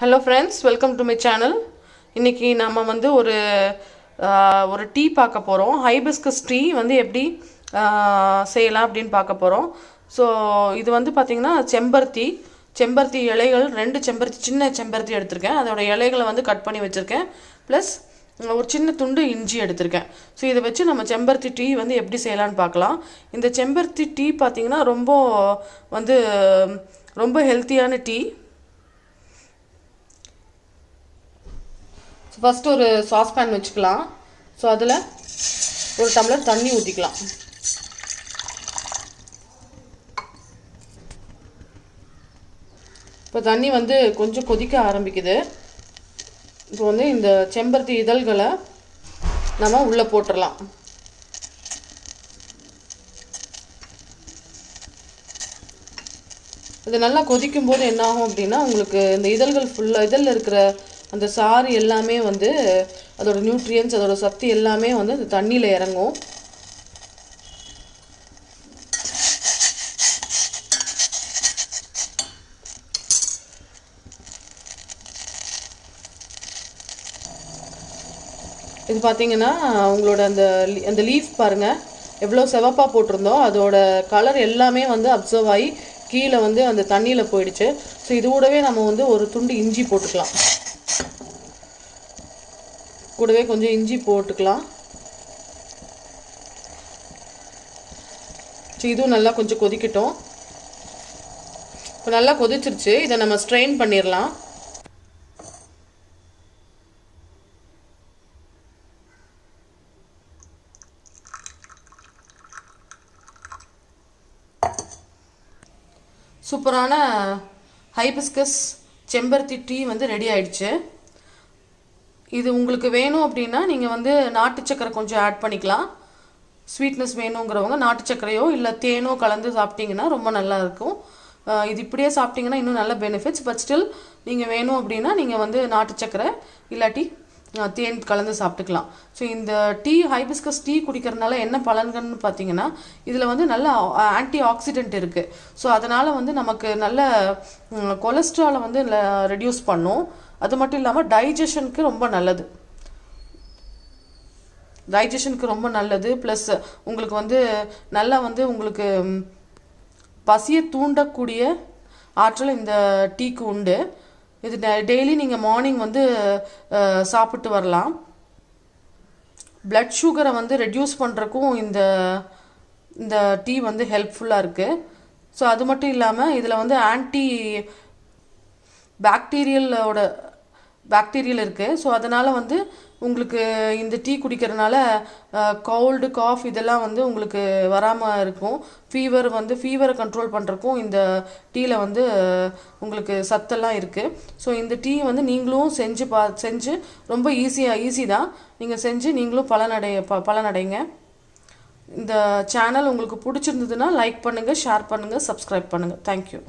Hello friends welcome to my channel இன்றைக்கி நம்ம வந்து ஒரு ஒரு டீ பார்க்க போகிறோம் ஹைபிஸ்கஸ் டீ வந்து எப்படி செய்யலாம் அப்படின்னு பார்க்க போகிறோம் ஸோ இது வந்து பார்த்திங்கன்னா செம்பருத்தி. செம்பருத்தி இலைகள் ரெண்டு செம்பருத்தி சின்ன செம்பருத்தி எடுத்திருக்கேன். அதோட இலைகளை வந்து கட் பண்ணி வச்சுருக்கேன். ப்ளஸ் ஒரு சின்ன துண்டு இஞ்சி எடுத்திருக்கேன். ஸோ இதை வச்சு நம்ம செம்பருத்தி டீ வந்து எப்படி செய்யலான்னு பார்க்கலாம். இந்த செம்பருத்தி டீ பார்த்திங்கன்னா ரொம்ப வந்து ரொம்ப ஹெல்த்தியான டீ. ஃபஸ்ட்டு ஒரு சாஸ்பேன் வச்சுக்கலாம். ஸோ அதில் ஒரு டம்ளர் தண்ணி ஊற்றிக்கலாம் இப்போ தண்ணி வந்து கொஞ்சம் கொதிக்க ஆரம்பிக்குது. இப்போ வந்து இந்த செம்பருத்தி இதழ்களை நம்ம உள்ளே போட்டுடலாம் இது நல்லா கொதிக்கும் போது என்ன ஆகும் அப்படின்னா உங்களுக்கு இந்த இதழ்கள் ஃபுல்லாக இதழில் இருக்கிற அந்த சாறு எல்லாமே வந்து அதோட நியூட்ரியன்ஸ் அதோட சக்தி எல்லாமே வந்து அந்த தண்ணியில் இறங்கும். இது பார்த்தீங்கன்னா உங்களோட அந்த லீ- அந்த லீஃப் பாருங்கள் எவ்வளோ சிவப்பாக போட்டிருந்தோம் அதோட கலர் எல்லாமே வந்து அப்சர்வ் ஆகி கீழே வந்து அந்த தண்ணியில் போயிடுச்சு. ஸோ இது கூடவே நம்ம வந்து ஒரு துண்டு இஞ்சி போட்டுக்கலாம். கூடவே கொஞ்சம் இஞ்சி போட்டுக்கலாம். ஸோ இதுவும் நல்லா கொஞ்சம் கொதிக்கட்டும். இப்போ நல்லா கொதிச்சிருச்சு. இதை நம்ம ஸ்ட்ரெயின் பண்ணிடலாம் சூப்பரான ஹைபிஸ்கஸ் செம்பருத்தி டீ வந்து ரெடி ஆயிடுச்சு. இது உங்களுக்கு வேணும் அப்படின்னா நீங்கள் வந்து நாட்டு சக்கரை கொஞ்சம் ஆட் பண்ணிக்கலாம். ஸ்வீட்னஸ் வேணுங்கிறவங்க நாட்டு சக்கரையோ இல்லை தேனோ கலந்து சாப்பிட்டீங்கன்னா ரொம்ப நல்லா இருக்கும். இது இப்படியே சாப்பிட்டீங்கன்னா இன்னும் நல்ல பெனிஃபிட்ஸ் பட் ஸ்டில் நீங்கள் வேணும் அப்படின்னா நீங்கள் வந்து நாட்டு சக்கரை இல்லாட்டி தேன் கலந்து சாப்பிட்டுக்கலாம். ஸோ இந்த டீ ஹைபிஸ்கஸ் டீ குடிக்கிறதுனால என்ன பலன்கள்னு பார்த்தீங்கன்னா இதில் வந்து நல்ல ஆன்டி ஆக்சிடென்ட் இருக்குது ஸோ அதனால் வந்து நமக்கு நல்ல கொலஸ்ட்ராலை வந்து ரெடியூஸ் பண்ணும். அது மட்டும் இல்லாமல் டைஜஷனுக்கு ரொம்ப நல்லது. டைஜஷனுக்கு ரொம்ப நல்லது. ப்ளஸ் உங்களுக்கு வந்து நல்லா வந்து உங்களுக்கு பசியை தூண்டக்கூடிய ஆற்றல் இந்த டீக்கு உண்டு. இது டெய்லி நீங்கள் மார்னிங் வந்து சாப்பிட்டு வரலாம். பிளட் சுகரை வந்து ரெடியூஸ் பண்ணுறக்கும் இந்த இந்த டீ வந்து ஹெல்ப்ஃபுல்லாக இருக்குது ஸோ அது மட்டும் இல்லாமல் இதில் வந்து ஆன்டி பாக்டீரியலோட பாக்டீரியல் இருக்குது ஸோ அதனால் வந்து உங்களுக்கு இந்த டீ குடிக்கிறதுனால கோல்டு காஃப் இதெல்லாம் வந்து உங்களுக்கு வராமல் இருக்கும். ஃபீவர் வந்து ஃபீவரை கண்ட்ரோல் பண்ணுறக்கும் இந்த டீயில் வந்து உங்களுக்கு சத்தெல்லாம் இருக்குது ஸோ இந்த டீ வந்து நீங்களும் செஞ்சு பா செஞ்சு ரொம்ப ஈஸியாக ஈஸி தான். நீங்கள் செஞ்சு நீங்களும் பலனடைய ப பலனடைங்க. இந்த சேனல் உங்களுக்கு பிடிச்சிருந்ததுன்னா லைக் பண்ணுங்கள் ஷேர் பண்ணுங்கள் சப்ஸ்கிரைப் பண்ணுங்கள் தேங்க்யூ